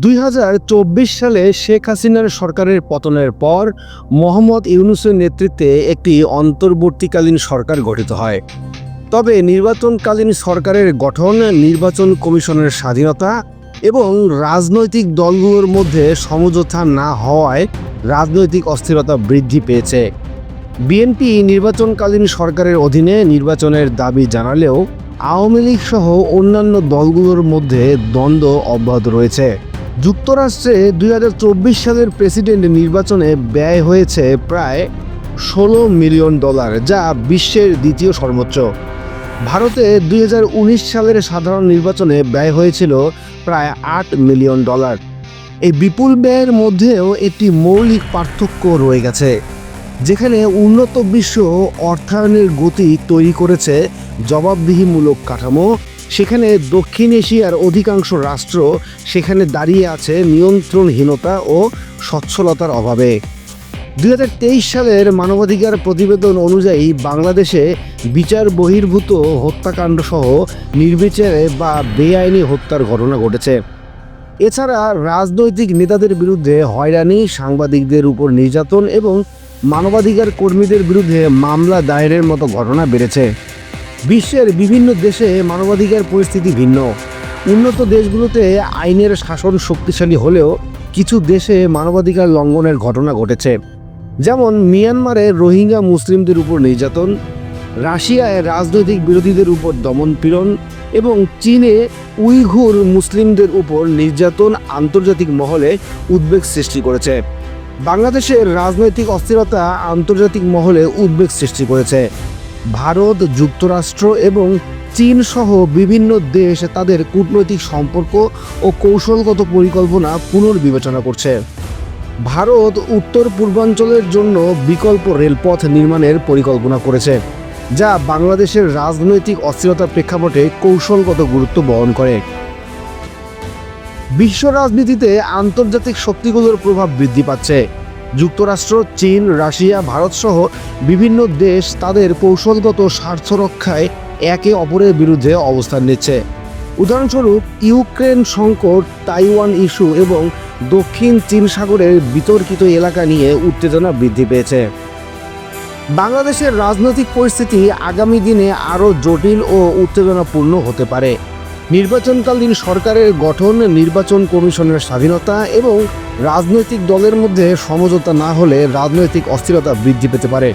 দুই হাজার চব্বিশ সালে শেখ হাসিনার সরকারের পতনের পর মোহাম্মদ ইউনুসের নেতৃত্বে একটি অন্তর্বর্তীকালীন সরকার গঠিত হয়। তবে নির্বাচনকালীন সরকারের গঠন, নির্বাচন কমিশনের স্বাধীনতা এবং রাজনৈতিক দলগুলোর মধ্যে সমঝোতা না হওয়ায় রাজনৈতিক অস্থিরতা বৃদ্ধি পেয়েছে। বিএনপি নির্বাচনকালীন সরকারের অধীনে নির্বাচনের দাবি জানালেও আওয়ামী লীগ সহ অন্যান্য দলগুলোর মধ্যে দ্বন্দ্ব অব্যাহত রয়েছে। যুক্তরাষ্ট্রে দুই হাজার চব্বিশ সালের প্রেসিডেন্ট নির্বাচনে ব্যয় হয়েছে প্রায় ষোলো মিলিয়ন ডলার, যা বিশ্বের দ্বিতীয় সর্বোচ্চ। ভারতে দুই হাজার উনিশ সালের সাধারণ নির্বাচনে ব্যয় হয়েছিল প্রায় আট মিলিয়ন ডলার। এই বিপুল ব্যয়ের মধ্যেও একটি মৌলিক পার্থক্য রয়ে গেছে, যেখানে উন্নত বিশ্ব অর্থায়নের গতি তৈরি করেছে জবাবদিহিমূলক কাঠামো সেখানে দক্ষিণ এশিয়ার অধিকাংশ রাষ্ট্র সেখানে দাঁড়িয়ে আছে নিয়ন্ত্রণহীনতা ও সচ্ছলতার অভাবে। দু হাজার তেইশ সালের মানবাধিকার প্রতিবেদন অনুযায়ী বাংলাদেশে বিচার বহির্ভূত হত্যাকাণ্ড সহ নির্বিচারে বা বেআইনি হত্যার ঘটনা ঘটেছে। এছাড়া রাজনৈতিক নেতাদের বিরুদ্ধে হয়রানি, সাংবাদিকদের উপর নির্যাতন এবং মানবাধিকার কর্মীদের বিরুদ্ধে মামলা দায়েরের মতো ঘটনা বেড়েছে। বিশ্বের বিভিন্ন দেশে মানবাধিকার পরিস্থিতি ভিন্ন। উন্নত দেশগুলোতে আইনের শাসন শক্তিশালী হলেও কিছু দেশে মানবাধিকার লঙ্ঘনের ঘটনা ঘটেছে। যেমন মিয়ানমারে রোহিঙ্গা মুসলিমদের উপর নির্যাতন, রাশিয়ায় রাজনৈতিক বিরোধীদের উপর দমনপীড়ন এবং চীনে উইঘুর মুসলিমদের উপর নির্যাতন আন্তর্জাতিক মহলে উদ্বেগ সৃষ্টি করেছে। বাংলাদেশের রাজনৈতিক অস্থিরতা আন্তর্জাতিক মহলে উদ্বেগ সৃষ্টি করেছে। ভারত, যুক্তরাষ্ট্র এবং চীন সহ বিভিন্ন দেশ তাদের কূটনৈতিক সম্পর্ক ও কৌশলগত পরিকল্পনা পুনর্বিবেচনা করছে। ভারত উত্তর পূর্বাঞ্চলের জন্য বিকল্প রেলপথ নির্মাণের পরিকল্পনা করেছে, যা বাংলাদেশের রাজনৈতিক অস্থিরতার প্রেক্ষাপটে কৌশলগত গুরুত্ব বহন করে। বিশ্ব রাজনীতিতে আন্তর্জাতিক শক্তিগুলোর প্রভাব বৃদ্ধি পাচ্ছে। যুক্তরাষ্ট্র, চীন, রাশিয়া, ভারত সহ বিভিন্ন দেশ তাদের কৌশলগত স্বার্থ রক্ষায় একে অপরের বিরুদ্ধে অবস্থান নিচ্ছে। উদাহরণস্বরূপ, ইউক্রেন সংকট, তাইওয়ান ইস্যু এবং দক্ষিণ চীন সাগরের বিতর্কিত এলাকা নিয়ে উত্তেজনা বৃদ্ধি পেয়েছে। বাংলাদেশের রাজনৈতিক পরিস্থিতি আগামী দিনে আরও জটিল ও উত্তেজনাপূর্ণ হতে পারে। নির্বাচনকালীন সরকারের গঠন, নির্বাচন কমিশনের স্বাধীনতা এবং রাজনৈতিক দলের মধ্যে সমঝোতা না হলে রাজনৈতিক অস্থিরতা বৃদ্ধি পেতে পারে।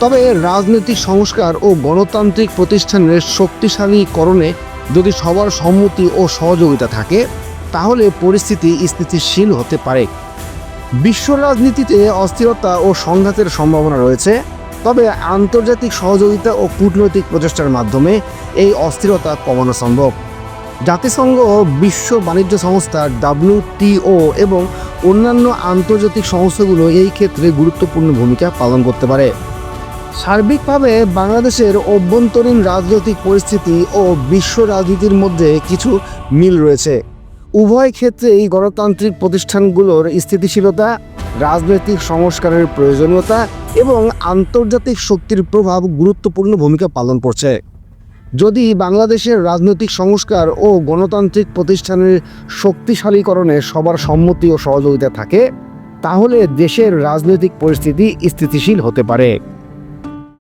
তবে রাজনৈতিক সংস্কার ও গণতান্ত্রিক প্রতিষ্ঠানের শক্তিশালীকরণে যদি সবার সম্মতি ও সহযোগিতা থাকে, তাহলে পরিস্থিতি স্থিতিশীল হতে পারে। বিশ্ব রাজনীতিতে অস্থিরতা ও সংঘাতের সম্ভাবনা রয়েছে, তবে আন্তর্জাতিক সহযোগিতা ও কূটনৈতিক প্রচেষ্টার মাধ্যমে এই অস্থিরতা কমানো সম্ভব। জাতিসংঘ ও বিশ্ব বাণিজ্য সংস্থা ডাব্লিউটিও এবং অন্যান্য আন্তর্জাতিক সংস্থাগুলো এই ক্ষেত্রে গুরুত্বপূর্ণ ভূমিকা পালন করতে পারে। সার্বিকভাবে বাংলাদেশের অভ্যন্তরীণ রাজনৈতিক পরিস্থিতি ও বিশ্ব রাজনীতির মধ্যে কিছু মিল রয়েছে। উভয় ক্ষেত্রেই গণতান্ত্রিক প্রতিষ্ঠানগুলোর স্থিতিশীলতা, রাজনৈতিক সংস্কারের প্রয়োজনীয়তা এবং আন্তর্জাতিক শক্তির প্রভাব গুরুত্বপূর্ণ ভূমিকা পালন করছে। যদি বাংলাদেশের রাজনৈতিক সংস্কার ও গণতান্ত্রিক প্রতিষ্ঠানের শক্তিশালীকরণে সবার সম্মতি ও সহযোগিতা থাকে, তাহলে দেশের রাজনৈতিক পরিস্থিতি স্থিতিশীল হতে পারে।